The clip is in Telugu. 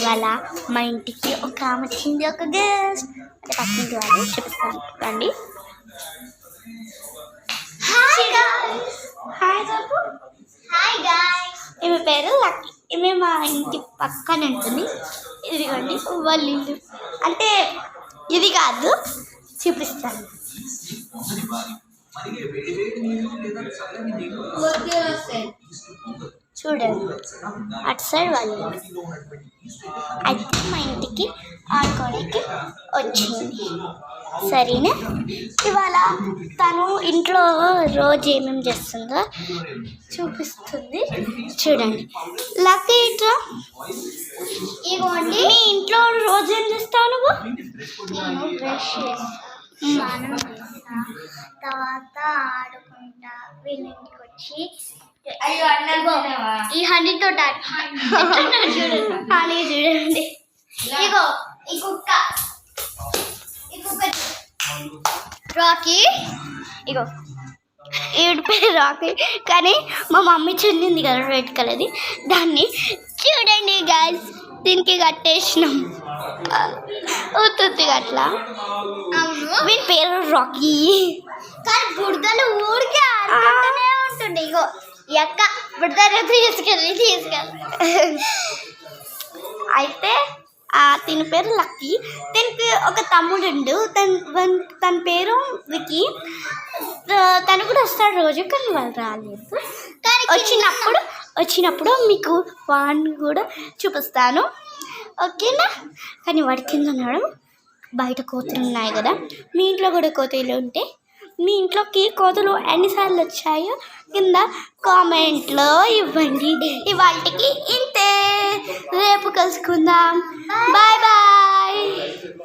ఇవాళ మా ఇంటికి ఒక ఆమె వచ్చింది ఒక గెస్ట్. అంటే పక్కింటి వాళ్ళు చూపిస్తాను. రండి. హాయ్ హాయ్ చెప్పు. హాయ్ గాయ్స్ ఈమె పేరు లక్కీ. ఈమె మా ఇంటి పక్కన ఉంటుంది. ఇదిగోండి వాళ్ళ ఇల్లు. అంటే ఇది కాదు చూపిస్తాను. చూడండి. అటు సైడ్ వాళ్ళు అయితే మా ఇంటికి ఆడుకోవడానికి వచ్చింది. సరేనా? ఇవాళ తను ఇంట్లో రోజు ఏమేమి చేస్తుందో చూపిస్తుంది. చూడండి. లక్కీ ఇట్లా ఇగోండి. మీ ఇంట్లో రోజు ఏం చేస్తావు నువ్వు? నేను బ్రష్ స్నానం చేస్తా. తర్వాత ఆడుకుంటా. వీళ్ళ ఇంటికి వచ్చి ఈ హనీ తోట. అలాగే చూడండి. ఇగో ఈ కుక్క. ఈ కుక్క రాకీ. ఇగో ఈవిడ పేరు రాకీ. కానీ మా మమ్మీ చెందింది కదా రెడ్ కలర్ది. దాన్ని చూడండి గాయస్ దీనికి కట్టేసినాం. అవుతుంది అట్లా. వీని పేరు రాకీ. కానీ బుడదలు ఊరికే ఆడుకుంటూనే ఉంటుండే ఇగో. ఈ అక్క బుడదలు తీసుకెళ్ళి తీసుకెళ్ళి. అయితే ఆ తిని పేరు లక్కీ. దీనికి ఒక తమ్ముడు తన తన పేరు వికీ తను కూడా వస్తాడు రోజు కానీ వాళ్ళు రాలేదు. కానీ వచ్చినప్పుడు వచ్చినప్పుడు మీకు వాడిని కూడా చూపిస్తాను. ఓకేనా? కానీ వాడి కింద ఉన్నాడు. బయట కోతులు ఉన్నాయి కదా. మీ ఇంట్లో కూడా కోతులు ఉంటే మీ ఇంట్లోకి కోతులు ఎన్నిసార్లు వచ్చాయో కింద కామెంట్లో ఇవ్వండి. ఇవాళకి ఇంతే. రేపు కలుసుకుందాం.